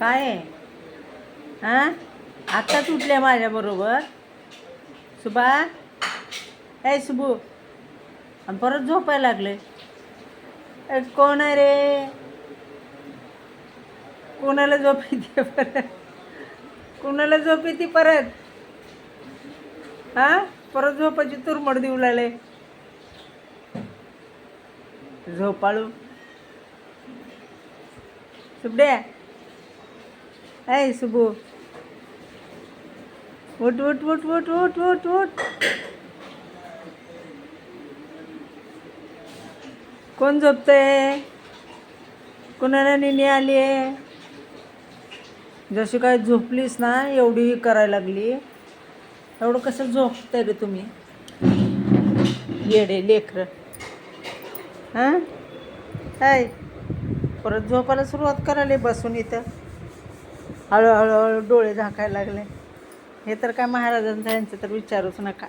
काय? आहे हां आत्ताच उठल्या माझ्याबरोबर सुबा? ए सुबू. आणि परत झोपायला लागले. कोण आहे रे? कोणाला झोप येते परत? कोणाला झोप येते परत? हां? परत झोपाची तुरमड देऊ लागले. झोपाळू. सुबड्या ऐ सुबो उठ उठ उठ उठ उठ उठ उठ कोण झोपतंय? कुणाला निनी आली आहे जशी काय झोपलीस ना एवढी करायला लागली. एवढं कसं झोपतंय रे तुम्ही? येडे लेकरं. हां? काय परत झोपायला सुरुवात करायला बसून इथं. हळूहळूहळू डोळे झाकायला लागले. हे तर काय महाराजांचा यांचं तर विचारूच नका.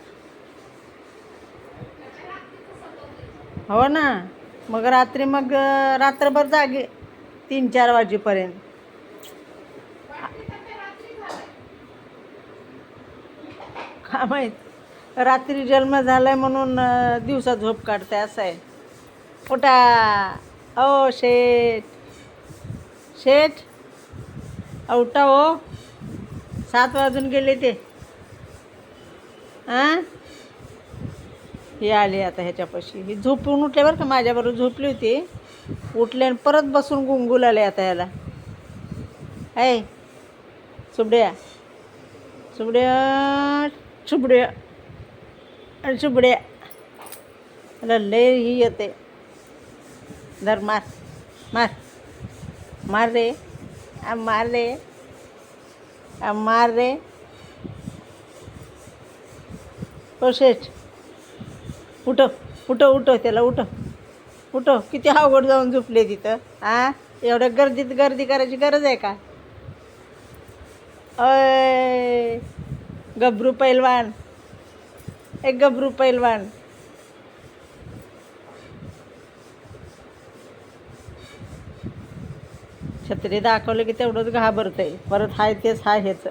हो ना? मग रात्री मग रात्रभर जागे तीन चार वाजेपर्यंत. का माहीत? रात्री जन्म झालाय म्हणून दिवसा झोप काढते असं आहे. उठा. ओ शेठ. शेठ? उठा हो. सात वाजून गेले ते. हां हे आले आता ह्याच्यापाशी. ही झोपून उठले बरं का माझ्याबरोबर झोपली होती. उठले आणि परत बसून गुंगुल आले आता याला. आहे सुबड्या. सुबड्या सुबड्या. आणि चुबड्या मला लय ही येते. धर मार. मार. मार रे. Amarre, मार रे उठ मार रे उठव त्याला उठ उठव किती अवघड जाऊन झोपले तिथं आ? एवढ्या गर्दीत गर्दी करायची गरज आहे का? अय गबरू पैलवान. एक गबरू पैलवान. छत्री दाखवलं की तेवढंच घाबरतंय. परत हाय तेच हाय हेच.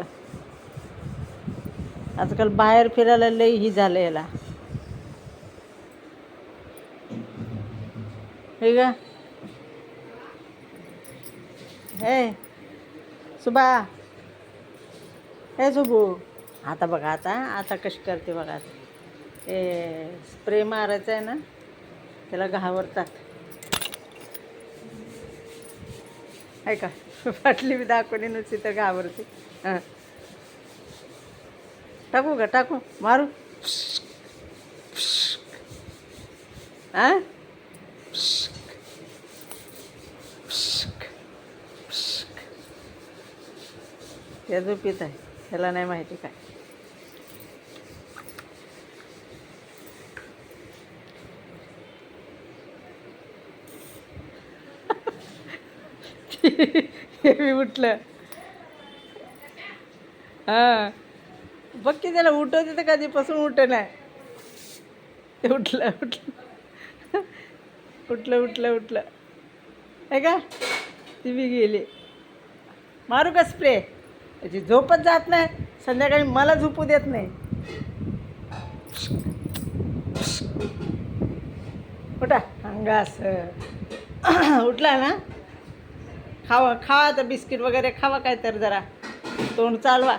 आजकाल बाहेर फिरायला लई ही झालं याला. हे ग. हे सुबा. हे सुबू. आता बघा आता आता कशी करते बघा. आता हे स्प्रे मारायचा आहे ना त्याला घाबरतात. आहे का फाटली मी दाखवली नुसती तर घाबरते. हां. टाकू का? टाकू. मारू. हां? त्या झोपीत आहे. त्याला नाही माहिती काय. हे मी उठलं. हां. बघ की त्याला उठवते तर कधीपासून उठ नाही उठलं उठलं. उठलं उठलं उठलं. आहे का? ती बी गेली. मारू का स्प्रे त्याची झोपच जात नाही. संध्याकाळी मला झोपू देत नाही. उठा. अंगास उठला ना? खावा खावा तर बिस्किट वगैरे खावा काय तर जरा. तोंड चालवा.